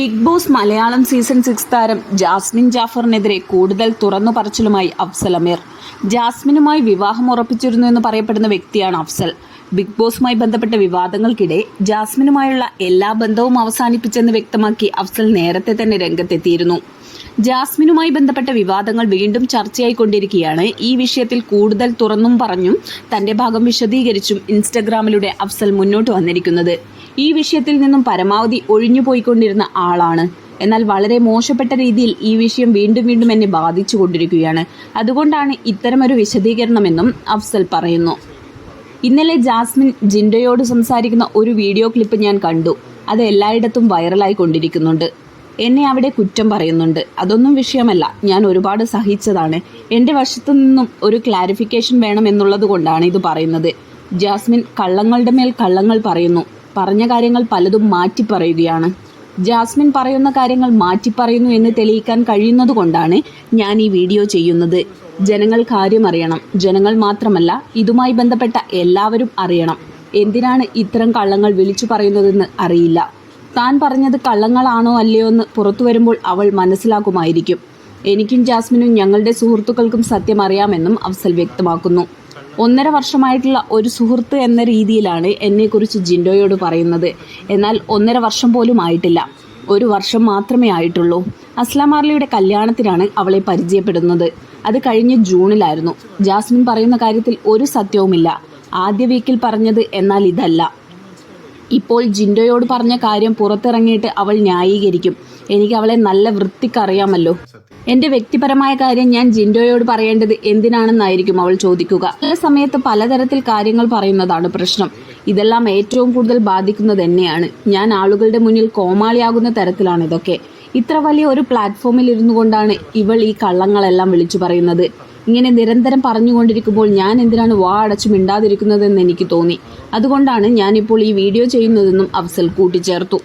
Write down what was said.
Big boss Malayalam season six താരം Jasmine ജാഫറിനെതിരെ കൂടുതൽ തുറന്നു പറച്ചിലുമായി അഫ്സൽ അമീർ. ജാസ്മിനുമായി വിവാഹം ഉറപ്പിച്ചിരുന്നു എന്ന് പറയപ്പെടുന്ന വ്യക്തിയാണ് അഫ്സൽ. ബിഗ് ബോസുമായി ബന്ധപ്പെട്ട വിവാദങ്ങൾക്കിടെ ജാസ്മിനുമായുള്ള എല്ലാ ബന്ധവും അവസാനിപ്പിച്ചെന്ന് വ്യക്തമാക്കി അഫ്സൽ നേരത്തെ തന്നെ രംഗത്തെത്തിയിരുന്നു. ജാസ്മിനുമായി ബന്ധപ്പെട്ട വിവാദങ്ങൾ വീണ്ടും ചർച്ചയായിക്കൊണ്ടിരിക്കുകയാണ് ഈ വിഷയത്തിൽ കൂടുതൽ തുറന്നും പറഞ്ഞും തന്റെ ഭാഗം വിശദീകരിച്ചും ഇൻസ്റ്റഗ്രാമിലൂടെ അഫ്സൽ മുന്നോട്ട് വന്നിരിക്കുന്നത്. ഈ വിഷയത്തിൽ നിന്നും പരമാവധി ഒഴിഞ്ഞു പോയിക്കൊണ്ടിരുന്ന ആളാണ്. എന്നാൽ വളരെ മോശപ്പെട്ട രീതിയിൽ ഈ വിഷയം വീണ്ടും വീണ്ടും എന്നെ ബാധിച്ചു കൊണ്ടിരിക്കുകയാണ്. അതുകൊണ്ടാണ് ഇത്തരമൊരു വിശദീകരണമെന്നും അഫ്സൽ പറയുന്നു. ഇന്നലെ ജാസ്മിൻ ജിൻഡയോട് സംസാരിക്കുന്ന ഒരു വീഡിയോ ക്ലിപ്പ് ഞാൻ കണ്ടു. അത് എല്ലായിടത്തും വൈറലായി കൊണ്ടിരിക്കുന്നുണ്ട്. എന്നെ അവിടെ കുറ്റം പറയുന്നുണ്ട്. അതൊന്നും വിഷയമല്ല. ഞാൻ ഒരുപാട് സഹിച്ചതാണ്. എന്റെ വശത്തു നിന്നും ഒരു ക്ലാരിഫിക്കേഷൻ വേണം എന്നുള്ളത് കൊണ്ടാണ് ഇത് പറയുന്നത്. ജാസ്മിൻ കള്ളങ്ങളുടെ മേൽ കള്ളങ്ങൾ പറയുന്നു. പറഞ്ഞ കാര്യങ്ങൾ പലതും മാറ്റി പറയുകയാണ്. ജാസ്മിൻ പറയുന്ന കാര്യങ്ങൾ മാറ്റി പറയുന്നു എന്ന് തെളിയിക്കാൻ കഴിയുന്നത് കൊണ്ടാണ് ഞാൻ ഈ വീഡിയോ ചെയ്യുന്നത്. ജനങ്ങൾ കാര്യം അറിയണം. ജനങ്ങൾ മാത്രമല്ല ഇതുമായി ബന്ധപ്പെട്ട എല്ലാവരും അറിയണം. എന്തിനാണ് ഇത്തരം കള്ളങ്ങൾ വിളിച്ചു പറയുന്നതെന്ന് അറിയില്ല. താൻ പറഞ്ഞത് കള്ളങ്ങളാണോ അല്ലയോ എന്ന് പുറത്തു വരുമ്പോൾ അവൾ മനസ്സിലാക്കുമായിരിക്കും. എനിക്കും ജാസ്മിനും ഞങ്ങളുടെ സുഹൃത്തുക്കൾക്കും സത്യം അറിയാമെന്നും അഫ്സൽ വ്യക്തമാക്കുന്നു. ഒന്നര വർഷമായിട്ടുള്ള ഒരു സുഹൃത്ത് എന്ന രീതിയിലാണ് എന്നെക്കുറിച്ച് ജിൻഡോയോട് പറയുന്നത്. എന്നാൽ ഒന്നര വർഷം പോലും ആയിട്ടില്ല. ഒരു വർഷം മാത്രമേ ആയിട്ടുള്ളൂ. അസ്ലാം മാർലിയുടെ കല്യാണത്തിനാണ് അവളെ പരിചയപ്പെടുന്നത്. അത് കഴിഞ്ഞ ജൂണിലായിരുന്നു. ജാസ്മിൻ പറയുന്ന കാര്യത്തിൽ ഒരു സത്യവുമില്ല. ആദ്യ വീക്കിൽ പറഞ്ഞത് എന്നാൽ ഇതല്ല. ഇപ്പോൾ ജിൻഡോയോട് പറഞ്ഞ കാര്യം പുറത്തിറങ്ങിയിട്ട് അവൾ ന്യായീകരിക്കും. എനിക്ക് അവളെ നല്ല വൃത്തിക്കറിയാമല്ലോ. എന്റെ വ്യക്തിപരമായ കാര്യം ഞാൻ ജിൻഡോയോട് പറയേണ്ടത് എന്തിനാണെന്നായിരിക്കും അവൾ ചോദിക്കുക. ചില സമയത്ത് പലതരത്തിൽ കാര്യങ്ങൾ പറയുന്നതാണ് പ്രശ്നം. ഇതെല്ലാം ഏറ്റവും കൂടുതൽ ബാധിക്കുന്നത് എന്നെയാണ്. ഞാൻ ആളുകളുടെ മുന്നിൽ കോമാളിയാകുന്ന തരത്തിലാണ് ഇതൊക്കെ. ഇത്ര വലിയ ഒരു പ്ലാറ്റ്ഫോമിൽ ഇരുന്നു കൊണ്ടാണ് ഇവൾ ഈ കള്ളങ്ങളെല്ലാം വിളിച്ചു പറയുന്നത്. ഇങ്ങനെ നിരന്തരം പറഞ്ഞുകൊണ്ടിരിക്കുമ്പോൾ ഞാൻ എന്തിനാണ് വാ അടച്ചു മിണ്ടാതിരിക്കുന്നതെന്ന് എനിക്ക് തോന്നി. അതുകൊണ്ടാണ് ഞാനിപ്പോൾ ഈ വീഡിയോ ചെയ്യുന്നതെന്നും അഫ്സൽ കൂട്ടിച്ചേർത്തു.